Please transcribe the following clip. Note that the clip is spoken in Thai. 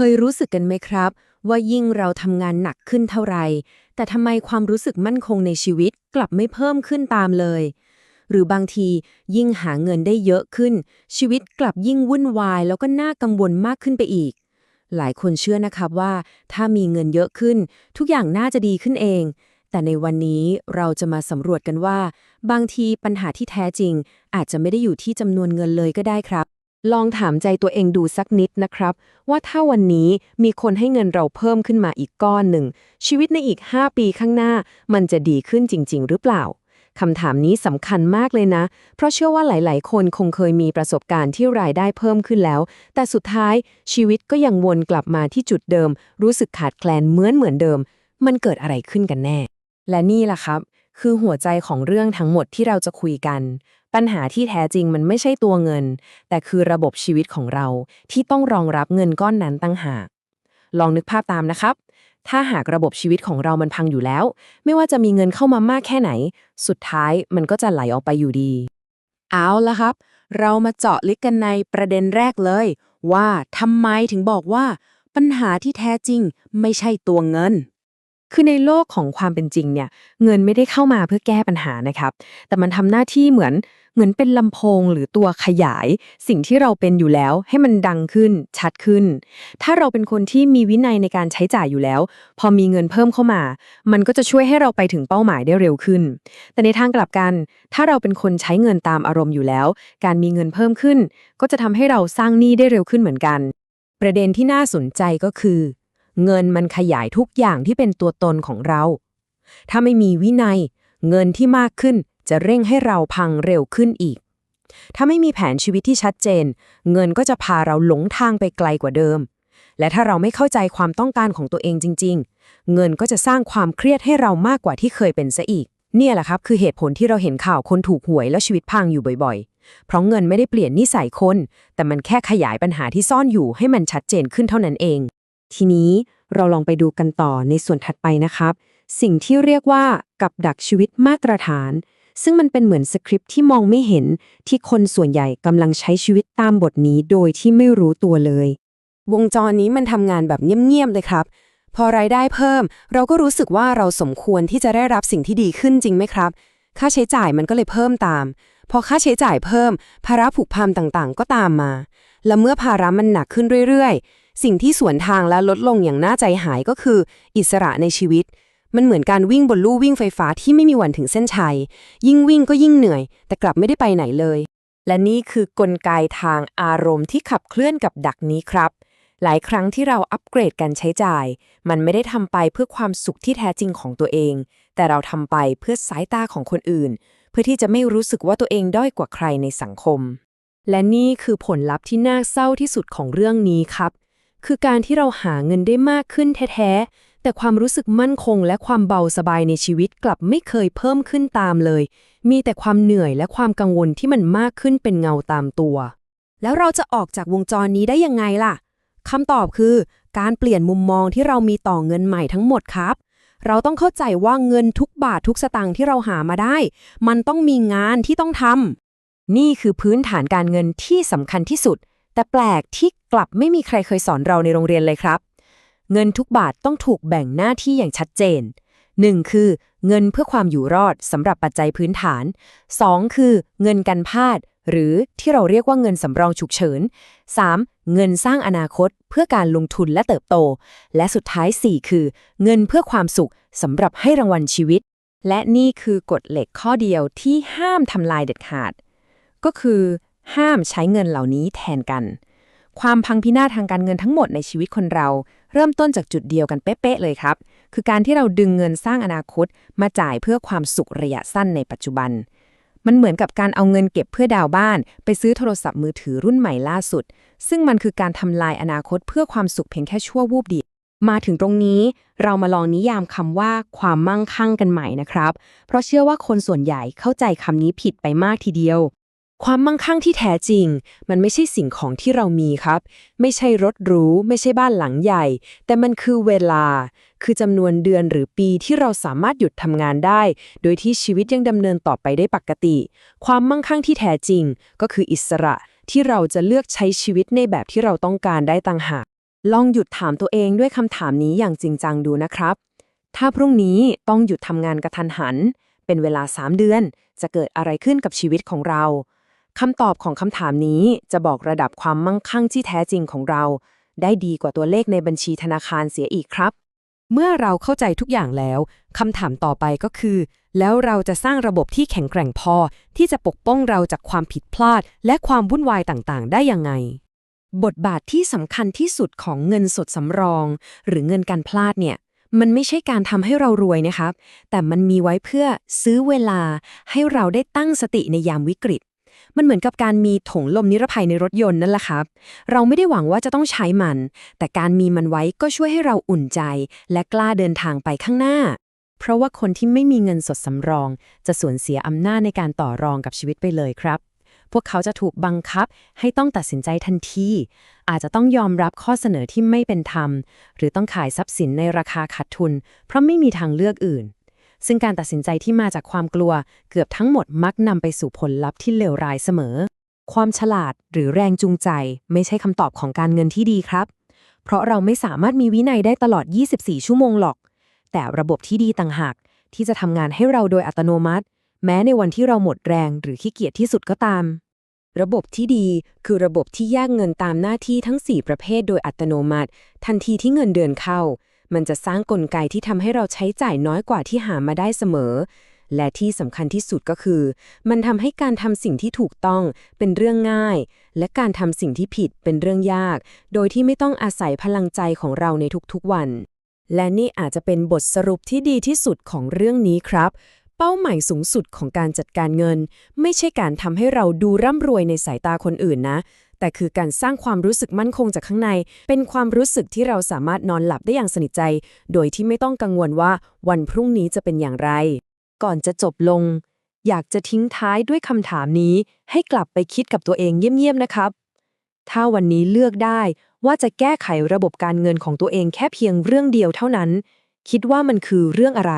เคยรู้สึกกันไหมครับ ว่ายิ่งเราทำงานหนักขึ้นเท่าไหร่ แต่ทำไมความรู้สึกมั่นคงในชีวิตกลับไม่เพิ่มขึ้นตามเลย หรือบางทียิ่งหาเงินได้เยอะขึ้น ชีวิตกลับยิ่งวุ่นวาย แล้วก็น่ากังวลมากขึ้นไปอีก หลายคนเชื่อนะครับว่า ถ้ามีเงินเยอะขึ้น ทุกอย่างน่าจะดีขึ้นเอง แต่ในวันนี้เราจะมาสำรวจกันว่า บางทีปัญหาที่แท้จริง อาจจะไม่ได้อยู่ที่จำนวนเงินเลยก็ได้ครับ ลองถามใจตัวเองดูสักนิดนะครับ ว่าถ้าวันนี้มีคนให้เงินเราเพิ่มขึ้นมาอีกก้อนหนึ่ง ชีวิตในอีก 5 ปีข้างหน้า มันจะดีขึ้นจริง ๆ หรือเปล่าคำถามนี้สำคัญมากเลยนะ เพราะเชื่อว่าหลาย ๆ คนคงเคยมีประสบการณ์ที่รายได้เพิ่มขึ้นแล้ว แต่สุดท้ายชีวิตก็ยังวนกลับมาที่จุดเดิม รู้สึกขาดแคลนเหมือนเหมือนเดิม มันเกิดอะไรขึ้นกันแน่ และนี่ล่ะครับ คือหัวใจของเรื่องทั้งหมดที่เราจะคุยกัน ปัญหาที่แท้จริงมันไม่ใช่ตัวเงิน แต่คือระบบชีวิตของเราที่ต้องรองรับเงินก้อนนั้นตั้งหาก ลองนึกภาพตามนะครับ ถ้าหากระบบชีวิตของเรามันพังอยู่แล้ว ไม่ว่าจะมีเงินเข้ามามากแค่ไหน สุดท้ายมันก็จะไหลออกไปอยู่ดี เอาละครับ เรามาเจาะลึกกันในประเด็นแรกเลย ว่าทำไมถึงบอกว่า ปัญหาที่แท้จริงไม่ใช่ตัวเงิน คือในโลกของความเป็นจริงเนี่ย เงินไม่ได้เข้ามาเพื่อแก้ปัญหานะครับ แต่มันทำหน้าที่เหมือนเหมือนเป็นลำโพงหรือตัวขยาย สิ่งที่เราเป็นอยู่แล้วให้มันดังขึ้นชัดขึ้น ถ้าเราเป็นคนที่มีวินัยในการใช้จ่ายอยู่แล้ว พอมีเงินเพิ่มเข้ามา มันก็จะช่วยให้เราไปถึงเป้าหมายได้เร็วขึ้น แต่ในทางกลับกัน ถ้าเราเป็นคนใช้เงินตามอารมณ์อยู่แล้ว การมีเงินเพิ่มขึ้น ก็จะทำให้เราสร้างหนี้ได้เร็วขึ้นเหมือนกัน ประเด็นที่น่าสนใจก็คือ เงินมันขยายทุกอย่างที่เป็นตัวตนของเรา ถ้าไม่มีวินัย เงินที่มากขึ้นจะเร่งให้เราพังเร็วขึ้นอีก ถ้าไม่มีแผนชีวิตที่ชัดเจน เงินก็จะพาเราหลงทางไปไกลกว่าเดิม และถ้าเราไม่เข้าใจความต้องการของตัวเองจริง ๆ เงินก็จะสร้างความเครียดให้เรามากกว่าที่เคยเป็นซะอีก เนี่ยแหละครับคือเหตุผลที่เราเห็นข่าวคนถูกหวยแล้วชีวิตพังอยู่บ่อยๆ เพราะเงินไม่ได้เปลี่ยนนิสัยคน แต่มันแค่ขยายปัญหาที่ซ่อนอยู่ให้มันชัดเจนขึ้นเท่านั้นเอง ทีนี้เราลองไปดูกันต่อในส่วนถัดไปนะครับ สิ่งที่เรียกว่ากับดักชีวิตมาตรฐาน ซึ่งมันเป็นเหมือนสคริปที่มองไม่เห็นที่คนส่วนใหญ่กำลังใช้ชีวิตตามบทนี้โดยที่ไม่รู้ตัวเลย วงจรนี้มันทำงานแบบเงียบๆเลยครับ พอรายได้เพิ่ม เราก็รู้สึกว่าเราสมควรที่จะได้รับสิ่งที่ดีขึ้นจริงไหมครับ ค่าใช้จ่ายมันก็เลยเพิ่มตาม พอค่าใช้จ่ายเพิ่มภาระผูกพันต่างๆ ก็ตามมา และเมื่อภาระมันหนักขึ้นเรื่อยๆ สิ่งที่สวนทางและลดลงอย่างน่าใจหายก็คือ อิสระในชีวิต มันเหมือนการวิ่งบนลู่วิ่งไฟฟ้าที่ไม่มีวันถึงเส้นชัย ยิ่งวิ่งก็ยิ่งเหนื่อย แต่กลับไม่ได้ไปไหนเลย และนี่คือกลไกทางอารมณ์ที่ขับเคลื่อนกับดักนี้ครับ หลายครั้งที่เราอัปเกรดการใช้จ่าย มันไม่ได้ทำไปเพื่อความสุขที่แท้จริงของตัวเอง แต่เราทำไปเพื่อสายตาของคนอื่น เพื่อที่จะไม่รู้สึกว่าตัวเองด้อยกว่าใครในสังคม และนี่คือผลลัพธ์ที่น่าเศร้าที่สุดของเรื่องนี้ครับ คือการที่เราหาเงินได้มากขึ้นแท้ๆ แต่ความรู้สึกมั่นคงและความเบาสบายในชีวิตกลับไม่เคยเพิ่มขึ้นตามเลย มีแต่ความเหนื่อยและความกังวลที่มันมากขึ้นเป็นเงาตามตัว แล้วเราจะออกจากวงจรนี้ได้ยังไงล่ะคำตอบคือ การเปลี่ยนมุมมองที่เรามีต่อเงินใหม่ทั้งหมดครับ เราต้องเข้าใจว่าเงินทุกบาททุกสตางค์ที่เราหามาได้ มันต้องมีงานที่ต้องทำนี่คือพื้นฐานการเงินที่สำคัญที่สุด แต่แปลกที่ กลับไม่มีใครเคยสอนเราในโรงเรียนเลยครับ เงินทุกบาทต้องถูกแบ่งหน้าที่อย่างชัดเจน 1. คือ เงินเพื่อความอยู่รอดสำหรับปัจจัยพื้นฐาน 2. คือ เงินกันพลาด หรือที่เราเรียกว่าเงินสำรองฉุกเฉิน 3. เงินสร้างอนาคตเพื่อการลงทุนและเติบโต และสุดท้าย 4 คือ เงินเพื่อความสุขสำหรับให้รางวัลชีวิต และนี่คือกฎเหล็กข้อเดียวที่ห้ามทำลายเด็ดขาด ก็คือ ห้ามใช้เงินเหล่านี้แทนกัน ความพังพินาศทางการเงินทั้งหมดในชีวิตคนเรา เริ่มต้นจากจุดเดียวกันเป๊ะๆเลยครับ คือการที่เราดึงเงินสร้างอนาคต มาจ่ายเพื่อความสุขระยะสั้นในปัจจุบัน มันเหมือนกับการเอาเงินเก็บเพื่อดาวบ้าน ไปซื้อโทรศัพท์มือถือรุ่นใหม่ล่าสุด ซึ่งมันคือการทำลายอนาคตเพื่อความสุขเพียงแค่ชั่ววูบเดียวมาถึงตรงนี้เรามาลองนิยามคำว่าความมั่งคั่งกันใหม่นะครับ เพราะเชื่อว่าคนส่วนใหญ่เข้าใจคำนี้ผิดไปมากทีเดียว ความมั่งคั่งที่แท้จริง มันไม่ใช่สิ่งของที่เรามีครับ ไม่ใช่รถหรู ไม่ใช่บ้านหลังใหญ่ แต่มันคือเวลา คือจำนวนเดือนหรือปีที่เราสามารถหยุดทำงานได้ โดยที่ชีวิตยังดำเนินต่อไปได้ปกติ ความมั่งคั่งที่แท้จริง ก็คืออิสระที่เราจะเลือกใช้ชีวิตในแบบที่เราต้องการได้ต่างหาก ลองหยุดถามตัวเองด้วยคำถามนี้อย่างจริงจังดูนะครับ ถ้าพรุ่งนี้ต้องหยุดทำงานกระทันหัน เป็นเวลา 3 เดือน จะเกิดอะไรขึ้นกับชีวิตของเรา คำตอบของคำถามนี้จะบอกระดับความมั่งคั่งที่แท้จริงของเรา ได้ดีกว่าตัวเลขในบัญชีธนาคารเสียอีกครับ เมื่อเราเข้าใจทุกอย่างแล้วคำถามต่อไปก็คือ แล้วเราจะสร้างระบบที่แข็งแกร่งพอ ที่จะปกป้องเราจากความผิดพลาด และความวุ่นวายต่างๆ ได้ยังไง บทบาทที่สำคัญที่สุดของเงินสดสำรอง หรือเงินการพลาดเนี่ยมันไม่ใช่การทำให้เรารวยนะครับ แต่มันมีไว้เพื่อซื้อเวลาให้เราได้ตั้งสติในยามวิกฤต มันเหมือนกับการมีถุงลมนิรภัยในรถยนต์นั่นแหละครับ เราไม่ได้หวังว่าจะต้องใช้มัน แต่การมีมันไว้ก็ช่วยให้เราอุ่นใจ และกล้าเดินทางไปข้างหน้า เพราะว่าคนที่ไม่มีเงินสดสำรอง จะสูญเสียอำนาจในการต่อรองกับชีวิตไปเลยครับ พวกเขาจะถูกบังคับให้ต้องตัดสินใจทันที อาจจะต้องยอมรับข้อเสนอที่ไม่เป็นธรรม หรือต้องขายทรัพย์สินในราคาขาดทุน เพราะไม่มีทางเลือกอื่น ซึ่งการตัดสินใจที่มาจากความกลัว เกือบทั้งหมดมักนำไปสู่ผลลัพธ์ที่เลวร้ายเสมอ ความฉลาดหรือแรงจูงใจ ไม่ใช่คำตอบของการเงินที่ดีครับ เพราะเราไม่สามารถมีวินัยได้ตลอด 24 ชั่วโมงหรอก แต่ระบบที่ดีต่างหาก ที่จะทำงานให้เราโดยอัตโนมัติ แม้ในวันที่เราหมดแรงหรือขี้เกียจที่สุดก็ตามระบบที่ดีคือระบบที่แยกเงินตามหน้าที่ทั้ง 4 ประเภทโดยอัตโนมัติ ทันทีที่เงินเดือนเข้า มันจะสร้างกลไกที่ทำให้เราใช้จ่ายน้อยกว่าที่หามาได้เสมอ และที่สำคัญที่สุดก็คือ มันทำให้การทำสิ่งที่ถูกต้องเป็นเรื่องง่าย และการทำสิ่งที่ผิดเป็นเรื่องยาก โดยที่ไม่ต้องอาศัยพลังใจของเราในทุกๆวัน และนี่อาจจะเป็นบทสรุปที่ดีที่สุดของเรื่องนี้ครับเป้าหมายสูงสุดของการจัดการเงิน ไม่ใช่การทำให้เราดูร่ำรวยในสายตาคนอื่นนะ แต่คือการสร้างความรู้สึกมั่นคงจากข้างใน เป็นความรู้สึกที่เราสามารถนอนหลับได้อย่างสนิทใจ โดยที่ไม่ต้องกังวลว่าวันพรุ่งนี้จะเป็นอย่างไร ก่อนจะจบลง อยากจะทิ้งท้ายด้วยคำถามนี้ ให้กลับไปคิดกับตัวเองเงียบๆนะครับ ถ้าวันนี้เลือกได้ว่าจะแก้ไขระบบการเงินของตัวเองแค่เพียงเรื่องเดียวเท่านั้น คิดว่ามันคือเรื่องอะไร